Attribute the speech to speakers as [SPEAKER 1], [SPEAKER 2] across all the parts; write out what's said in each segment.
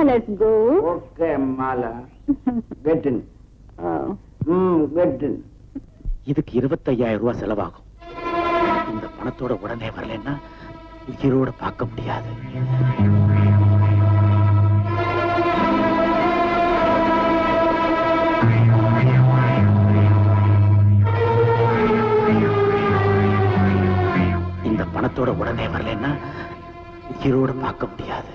[SPEAKER 1] on, let's go.
[SPEAKER 2] Okay Mala get in
[SPEAKER 1] Oh.
[SPEAKER 2] கெட்டின்
[SPEAKER 3] இதுக்கு இருபத்தையாயிரம் ரூபாய் செலவாகும். இந்த பணத்தோட உடனே வரலன்னா உயிரோட பார்க்க முடியாது. இந்த பணத்தோட உடனே வரலன்னா உயிரோட பார்க்க முடியாது.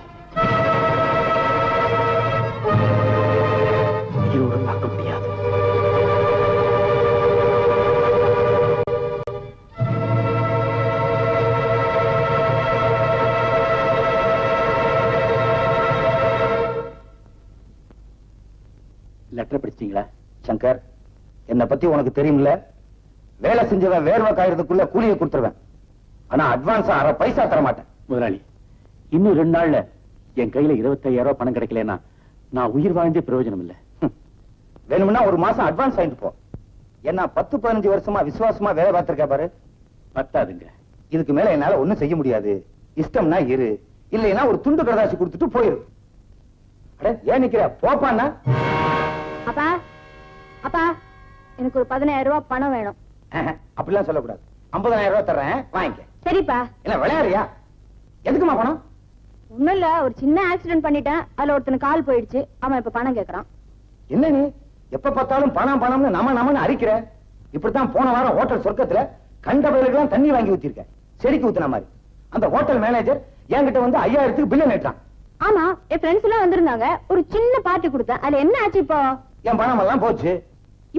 [SPEAKER 2] சங்கர். என்னை பத்தி உனக்கு தெரியும்ல? வேலை செஞ்சவன் வேர்வை காயறதுக்குள்ள கூலியை கொடுத்துருவேன். ஆனா அட்வான்ஸ் அரை பைசா தர மாட்டேன்
[SPEAKER 3] முதலாளி. இன்னும் ரெண்டு நாள்ல என் கையில இருபத்தையாயிரம் ரூபாய் பணம் கிடைக்கலன்னா நான் உயிர் வாழ்ந்தே பிரயோஜனம் இல்ல.
[SPEAKER 2] வேணும்னா ஒரு மாசம் அட்வான்ஸ் வாங்கிட்டு போ. என்ன பத்து பதினஞ்சு வருஷமா விசுவாசமா வேலை பார்த்திருக்க பாரு.
[SPEAKER 3] பத்தாதுங்க.
[SPEAKER 2] இதுக்கு மேல என்னால ஒண்ணும் செய்ய முடியாது. இஷ்டம்னா இரு. இல்லைன்னா ஒரு துண்டு கடதாசி கொடுத்துட்டு போயிரு. ஏன் நிக்கிற? போப்பான்னா?
[SPEAKER 1] எனக்கு ஒரு பதினாயிரம் ரூபாய் பணம் வேணும்.
[SPEAKER 2] அப்படிலாம் சொல்லக்கூடாது. ஐம்பதாயிரம் ரூபாய் தர்றேன் வாங்கிக்க.
[SPEAKER 1] சரிப்பா.
[SPEAKER 2] என்ன விளையாடுறியா? எதுக்குமா பணம்?
[SPEAKER 1] ஒண்ணும் இல்ல ஒரு சின்ன ஆக்சிடென்ட் பண்ணிட்டேன். அதுல ஒருத்தனுக்கு கால் போயிடுச்சு. அவன் இப்ப பணம் கேக்குறான்.
[SPEAKER 2] என்ன நீ? எப்ப பார்த்தாலும் பணம் பணம்னு நம்ம நம்மன்னு அரிக்கிற? இப்படித்தான் போன வாரம் ஹோட்டல் சொர்க்கத்துல கண்ட பயிலுக்கெல்லாம் தண்ணி வாங்கி ஊத்திருக்க. செடிக்கு ஊத்துன மாதிரி. அந்த ஹோட்டல் மேனேஜர் என்கிட்ட வந்து ஐயாயிரத்துக்கு பில்லு நேட்டான்
[SPEAKER 1] ஆமா என் ஃப்ரெண்ட்ஸ் எல்லாம் வந்திருந்தாங்க. ஒரு சின்ன பார்ட்டி கொடுத்தேன். அதுல என்ன ஆச்சு இப்போ?
[SPEAKER 2] என் பணம் எல்லாம் போச்சு.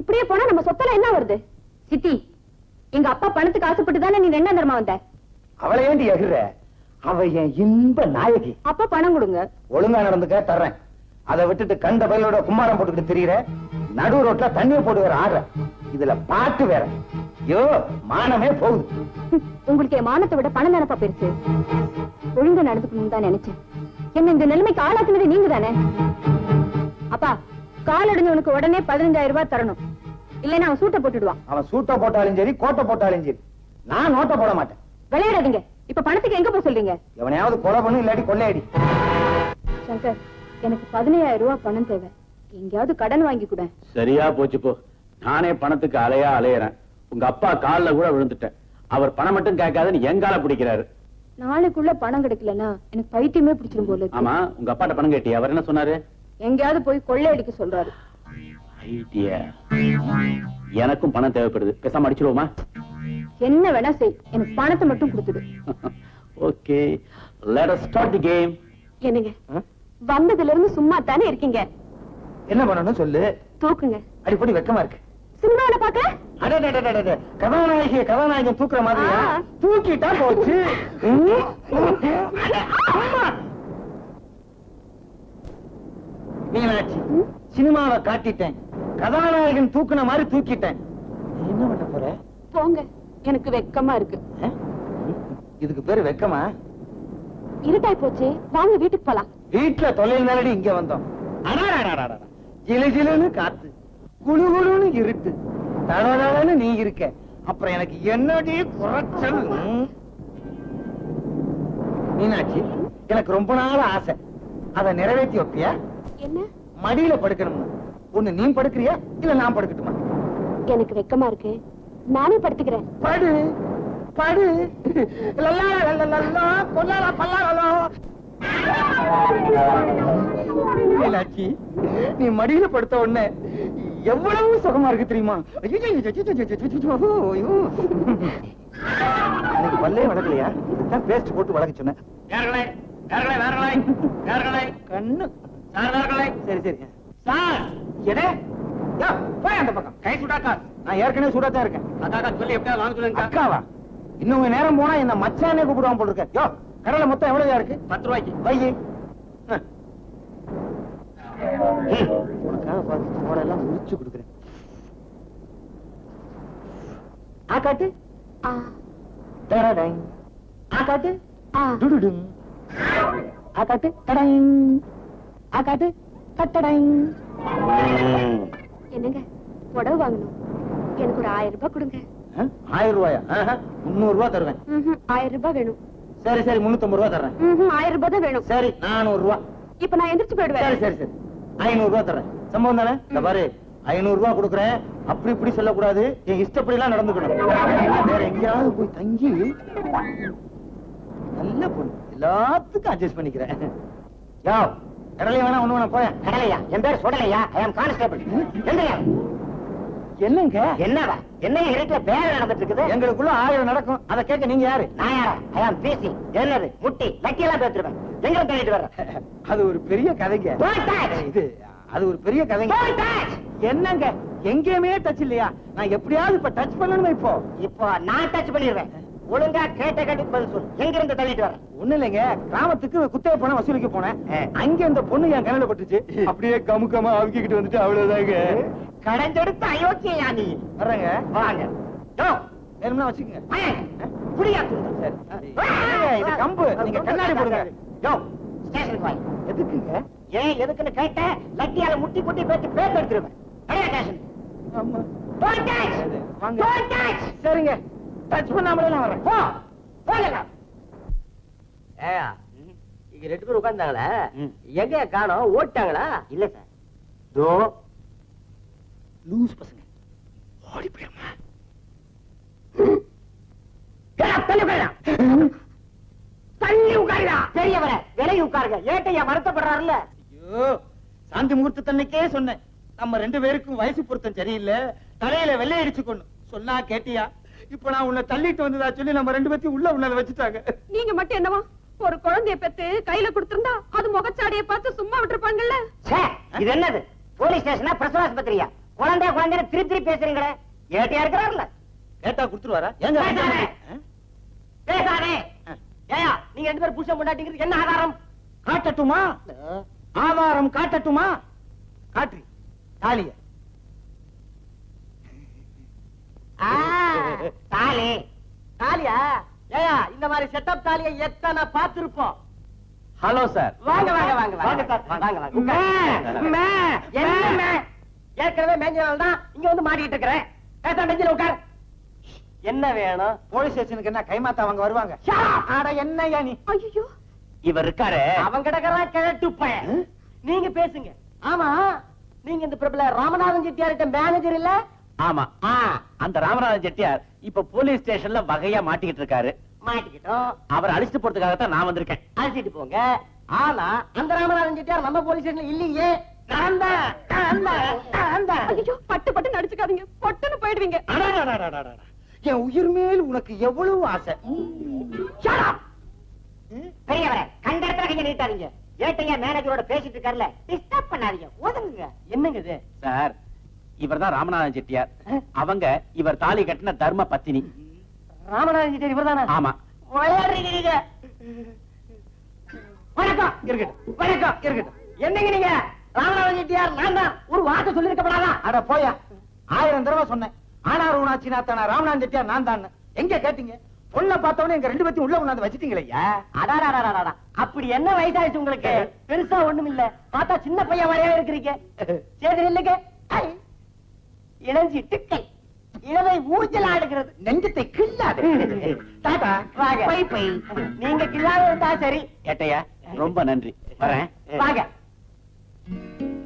[SPEAKER 1] இப்படியே போனா நம்ம சொத்தெல்லாம் என்ன வருது? சித்தி எங்க அப்பா பணத்துக்கு ஆசைப்பட்டு தானே நீ ரெண்டாம் தரமா வந்த?
[SPEAKER 2] அவளை ஏண்டி எகிற அவ என் இன்ப நாயகி.
[SPEAKER 1] அப்பா பணம் கொடுங்க.
[SPEAKER 2] ஒழுங்கா நடந்துக்க தர்றேன். அதை விட்டுட்டு கண்ட பயிலோட கும்மாரம் போட்டுக்கிட்டு திரியிற நடு ரோட்ல தண்ணியை போட்டுக்கிற ஆடுற. இதுல பாட்டு வேற. ஐயோ மானமே போகுது.
[SPEAKER 1] உங்களுக்கு என் மானத்தை விட பணம் தானப்பா பெருசு? ஒழுங்கா நடந்துக்கணும்னு தான் நினைச்சேன். என்ன இந்த நிலைமைக்கு ஆளாக்குனது நீங்க தானே அப்பா கால் அடைஞ்சவனுக்கு உடனே பதினஞ்சாயிரம் ரூபாய் தரணும். இல்லைன்னா அவன் சூட்டை போட்டுடுவான்.
[SPEAKER 2] அவன் சூட்டை போட்டாலும் சரி கோட்டை போட்டாலும் சரி. நான் நோட்டை போட மாட்டேன்.
[SPEAKER 1] விளையாடாதீங்க. இப்ப பணத்துக்கு எங்க போய் சொல்றீங்க?
[SPEAKER 2] எவனையாவது கொலை பண்ணு இல்லாட்டி கொள்ளையடி.
[SPEAKER 1] சங்கர் எனக்கு பதினையாயிரம் ரூபாய் பணம் தேவை. எங்கேயாவது கடன் வாங்கி கூட.
[SPEAKER 3] சரியா போச்சு போ. நானே பணத்துக்கு அலையா அலையறேன். உங்க அப்பா கால்ல கூட விழுந்துட்டேன். அவர் பணம் மட்டும் கேட்காதுன்னு எங்கால பிடிக்கிறாரு.
[SPEAKER 1] நாளைக்குள்ள பணம் கிடைக்கலன்னா எனக்கு பைத்தியமே பிடிச்சிடும் போல இருக்கு.
[SPEAKER 3] ஆமா உங்க அப்பாட்ட பணம் கேட்டி அவர் என்ன சொன்னாரு?
[SPEAKER 1] எங்கேயாவது போய் கொள்ளையடிக்க சொல்றாரு
[SPEAKER 3] எனக்கும் பணம் தேவைப்படுது பேசாம அடிச்சிருவோமா
[SPEAKER 1] என்ன வேணா செய் எனக்கு பணத்தை மட்டும் கொடுத்துடு
[SPEAKER 3] okay let us start the game
[SPEAKER 1] என்னங்க வந்ததுல இருந்து சும்மா தானே இருக்கீங்க
[SPEAKER 2] என்ன பண்ணணும் சொல்லு
[SPEAKER 1] தூக்குங்க
[SPEAKER 2] அடிப்படி வெக்கமா இருக்கு
[SPEAKER 1] சினிமாவில பாக்க
[SPEAKER 2] அடடடடடட, கதாநாயகி கதாநாயகன் தூக்குற மாதிரியா. தூக்கிட்டா போச்சு மீனாட்சி சினிமாவை காட்டிட்டேன். கதாநாயகன் தூக்குன மாதிரி தூக்கிட்டேன். என்ன பண்ண போற?
[SPEAKER 1] போங்க. எனக்கு வெக்கமா இருக்கு?
[SPEAKER 2] இதுக்கு பேரு வெக்கமா?
[SPEAKER 1] இருட்டாய் போச்சு. வாங்க வீட்டுக்கு போலாம்.
[SPEAKER 2] வீட்டுல தொழில் நாளடி இங்க வந்தோம். ஜிலு ஜிலுன்னு காத்து குளு குளுன்னு இருட்டு. தடதடன்னு நீ இருக்க. அப்புறம் எனக்கு என்னடி குறைச்சல்? மீனாட்சி எனக்கு ரொம்ப நாள் ஆசை. அதை நிறைவேற்றி வைப்பியா?
[SPEAKER 1] என்ன?
[SPEAKER 2] மடியில படுக்கணும்னு. ஒண்ணு நீ படுக்கிறியா? இல்ல நான் படுக்கட்டுமா?
[SPEAKER 1] எனக்கு வெக்கமா இருக்கு. நானே படுத்துக்கிறேன்.
[SPEAKER 2] படு. படு. பல்லாலா மீனாட்சி நீ மடியில படுத்த உடனே எவ்வளவு சுகமா இருக்கு தெரியுமா? ஐயோ. பல்லே வளர்க்கலையா பேஸ்ட் போட்டு வளர்க்க சொன்னேன் கண்ணு
[SPEAKER 3] சார்
[SPEAKER 2] சரி சரி யோ, போய் அந்த பக்கம்.
[SPEAKER 3] கை சுடாக்கா
[SPEAKER 2] நான் ஏற்கனவே சூடாத்தான் இருக்கேன்.
[SPEAKER 3] அக்காக்கா சொல்லி எப்படியா வாங்க சொல்லுங்க
[SPEAKER 2] அக்காவா? இன்னும் நேரம் போனா என்ன மச்சானே கூப்பிடுவான் போல இருக்க. யோ கடலை மொத்தம் எவ்வளவு இருக்கு?
[SPEAKER 3] பத்து ரூபாய்க்கு.
[SPEAKER 2] உனக்காக பார்த்து தோடெல்லாம் முடிச்சு கொடுக்குறேன். ஆ காட்டு.
[SPEAKER 1] ஆ.
[SPEAKER 2] காட்டு.
[SPEAKER 1] ஆ.
[SPEAKER 2] காட்டு. ஆ காட்டு கட்டடங்.
[SPEAKER 1] என்னங்க புடவை வாங்கணும். எனக்கு ஒரு ஆயிரம் ரூபாய் கொடுங்க.
[SPEAKER 2] ஆயிரம் ரூபாயா? முந்நூறு ரூபாய் தருவேன்.
[SPEAKER 1] ஆயிரம் ரூபாய் வேணும்.
[SPEAKER 2] சரி சரி முன்னூத்தம்பது ரூபாய் தர்றேன்.
[SPEAKER 1] ஆயிரம் ரூபாய் தான் வேணும்.
[SPEAKER 2] சரி நானூறு ரூபாய்
[SPEAKER 1] இப்ப நான் எந்திரிச்சு
[SPEAKER 2] சரி
[SPEAKER 1] போயிடுவேன்.
[SPEAKER 2] சரி சரி ஐநூறு ரூபாய் தர்றேன். சம்பவம் தானே? இந்த பாரு ஐநூறு ரூபாய் கொடுக்குறேன். அப்படி இப்படி சொல்லக்கூடாது. என் இஷ்டப்படி எல்லாம் நடந்துக்கணும். வேற எங்கேயாவது போய் தங்கி நல்ல பொண்ணு. எல்லாத்துக்கும் அட்ஜஸ்ட் பண்ணிக்கிறேன். யோ கடலையா வேணா ஒண்ணு வேணா போயேன்
[SPEAKER 4] கடலையா? என் பேர் சுடலையா? ஐ அம் கான்ஸ்டபிள் எங்கயா
[SPEAKER 2] என்னங்க?
[SPEAKER 4] என்னவா? என்ன இருட்டுல வேலை நடந்துட்டு இருக்குது
[SPEAKER 2] எங்களுக்குள்ள ஆயிரம் நடக்கும். அதை கேட்க நீங்க யாரு?
[SPEAKER 4] நான் யாரா? ஐ அம் பேசி என்னது? முட்டி? லக்கி எல்லாம் பேத்துருவேன் எங்க தள்ளிட்டு வர்றேன்.
[SPEAKER 2] அது ஒரு பெரிய கதைங்க! இது அது ஒரு பெரிய கதைங்க! என்னங்க? எங்கேயுமே டச் இல்லையா? நான் எப்படியாவது இப்ப டச் பண்ணணுமே இப்போ?
[SPEAKER 4] இப்போ நான் டச் பண்ணிடுறேன் ஒழுங்கா கேட்ட கேட்டுக்கு பதில் சொல்லு எங்க இருந்து தள்ளிட்டு வர்றேன்
[SPEAKER 2] ஒண்ணு இல்லைங்க. கிராமத்துக்கு குத்தகை பணம் வசூலிக்க போனேன். அங்க இந்த பொண்ணு என் கண்ணுல பட்டுச்சு. அப்படியே கமுக்கமா அமுக்கிக்கிட்டு வந்துட்டு அவ்வளவுதாங்க.
[SPEAKER 4] கடைஞ்செடுத்த அயோக்கியா நீ?
[SPEAKER 2] வர்றேங்க.
[SPEAKER 4] வாங்க.
[SPEAKER 2] வேணும்னா வச்சுக்கோங்க.
[SPEAKER 4] துண்டு.
[SPEAKER 2] சரி. இது கம்பு. நீங்க கண்ணாடி போடுங்க.
[SPEAKER 4] யோ, ஸ்டேஷனுக்கு வாங்க.
[SPEAKER 2] எதுக்குங்க?
[SPEAKER 4] ஏன் எதுக்குன்னு கேட்ட லட்டியால முட்டி முட்டி பேத்து பேத்து எடுத்துருவேன். ஸ்டேஷன்.
[SPEAKER 2] ஆமா! சரிங்க. டச் பண்ணாமலே நான் வரேன்.
[SPEAKER 4] போ. போங்க
[SPEAKER 5] ஏயா இங்க ரெண்டு பேரும் உட்கார்ந்தாங்களே. எங்க காணோம்? ஓட்டாங்களா
[SPEAKER 4] இல்ல சார்.
[SPEAKER 2] தோ. லூஸ் பசங்க. ஓடி போயிருமா?
[SPEAKER 4] தள்ளி உட்காருடா. பெரியவர விலகி உட்காருங்க. ஏட்டையா வருத்தப்படுறாருல்ல?
[SPEAKER 2] ஐயோ சாந்தி முகூர்த்தத்தன்னைக்கே சொன்னேன். நம்ம ரெண்டு பேருக்கும் வயசு பொருத்தம் சரியில்லை. தலையில வெள்ளை அடிச்சு கொண்டு சொன்னா கேட்டியா? இப்ப நான் உன்னை தள்ளிட்டு வந்ததா சொல்லி நம்ம ரெண்டு பேத்தையும் உள்ள உள்ள வச்சுட்டாங்க.
[SPEAKER 1] நீங்க மட்டும் என்னவா? ஒரு குழந்தைய பெத்து கையில கொடுத்திருந்தா அது முகச்சாடிய பார்த்து சும்மா விட்டுருப்பாங்கல்ல?
[SPEAKER 4] இது என்னது? போலீஸ் ஸ்டேஷனா பிரசவ ஆஸ்பத்திரியா குழந்தை குழந்தை திருப்பி திருப்பி பேசுறீங்களே. ஏட்டையா இருக்கிறாருல.
[SPEAKER 2] கேட்டா கொடுத்துருவாரா? ஏங்க
[SPEAKER 4] பேசாதே. ஏயா நீங்க ரெண்டு பேரும் புருஷன் முன்னாடிங்கிறது என்ன ஆதாரம்?
[SPEAKER 2] காட்டட்டுமா? ஆதாரம் காட்டட்டுமா? காட்டு தாலிய
[SPEAKER 4] ஆ, தாலி. தாலியா? ஏயா இந்த மாதிரி செட்டப் தாலியை எத்தனை பார்த்திருப்போம்?
[SPEAKER 3] Hello sir.
[SPEAKER 4] வாங்க வாங்க வாங்க வாங்க. வாங்க வாங்க என்ன? ஏற்கனவே மேஞ்சனால தான் இங்க வந்து மாட்டிட்டு இருக்கிறேன். பேச மெஞ்சில உட்கார். என்ன வேணும்?
[SPEAKER 2] போலீஸ் ஸ்டேஷனுக்கு என்ன கைமாத்தா அவங்க வருவாங்க! அட என்னய்யா நீ?
[SPEAKER 1] ஐயோ
[SPEAKER 3] இவர் இருக்காரு.
[SPEAKER 4] அவன் கிடக்குறான் கிழட்டு பையன் நீங்க பேசுங்க. ஆமா. நீங்க இந்த பிரபல ராமநாதன் செட்டியார்கிட்ட மேனேஜர் இல்ல?
[SPEAKER 3] ஆமா. அந்த ராமராஜன் செட்டியார் இப்ப போலீஸ் ஸ்டேஷன்ல வகையா மாட்டிக்கிட்டு இருக்காரு.
[SPEAKER 4] மாட்டிக்கிட்டோம்.
[SPEAKER 3] அவர் அழிச்சிட்டு போறதுக்காகத்தான் நான் வந்திருக்கேன்.
[SPEAKER 4] அழைச்சிட்டு போங்க. ஆனா அந்த ராமநாதன் செட்டியார் நம்ம போலீஸ் ஸ்டேஷன்ல இல்லையே.
[SPEAKER 1] பட்டு பட்டு நடிச்சுக்காதீங்க பொட்டுன்னு போயிடுவீங்க.
[SPEAKER 2] என் உயிர் மேல் உனக்கு எவ்வளவு ஆசை!
[SPEAKER 4] பெரியவரே கண்ட இடத்துல கைய நீட்டாதீங்க. ஏட்டையா மேனேஜரோட பேசிட்டு இருக்காருல்ல டிஸ்டர்ப் பண்ணாதீங்க. ஒதுங்குங்க. என்னங்க இது?
[SPEAKER 3] இவர்தான் ராமநாதன் செட்டியார். அவங்க இவர் தாலி கட்டின தர்ம பத்தினி.
[SPEAKER 4] ராமநாதன் செட்டியார் இவர்தானா?
[SPEAKER 3] ஆமா.
[SPEAKER 4] விளையாடுறீங்க வணக்கம்.
[SPEAKER 2] இருக்கட்டும்.
[SPEAKER 4] வணக்கம்.
[SPEAKER 2] இருக்கட்டும்.
[SPEAKER 4] என்னங்க நீங்க? ராமநாதன் செட்டியார் நான் தான். ஒரு வார்த்தை சொல்லிருக்கப்படாதா
[SPEAKER 2] அட போயா. ஆயிரம் தடவை சொன்னேன். ஆனார் ஊனாச்சி நாத்தானா ராமநாதன் செட்டியார் நான் தான். எங்க கேட்டீங்க? பொண்ணை பார்த்தவொடனே எங்க ரெண்டு பேத்தையும் உள்ள கொண்டாந்து வச்சிட்டீங்களே
[SPEAKER 4] அடாடாடாடாடா. அப்படி என்ன வயசாயிடுச்சு உங்களுக்கு? பெருசா ஒண்ணும் இல்ல பார்த்தா சின்ன பையன் மாதிரியே இருக்கிறீங்க. சரி இல்லைங்க. இளஞ்சி டிக்கை இளவை ஊஞ்சல் ஆடுகிறது
[SPEAKER 2] நெஞ்சத்தை கிள்ளாது. டாடா
[SPEAKER 4] வாங்க.
[SPEAKER 2] பை பை
[SPEAKER 4] நீங்க கில்லாத இருந்தா சரி.
[SPEAKER 3] ஏட்டையா ரொம்ப நன்றி. வரேன்.
[SPEAKER 4] வாங்க.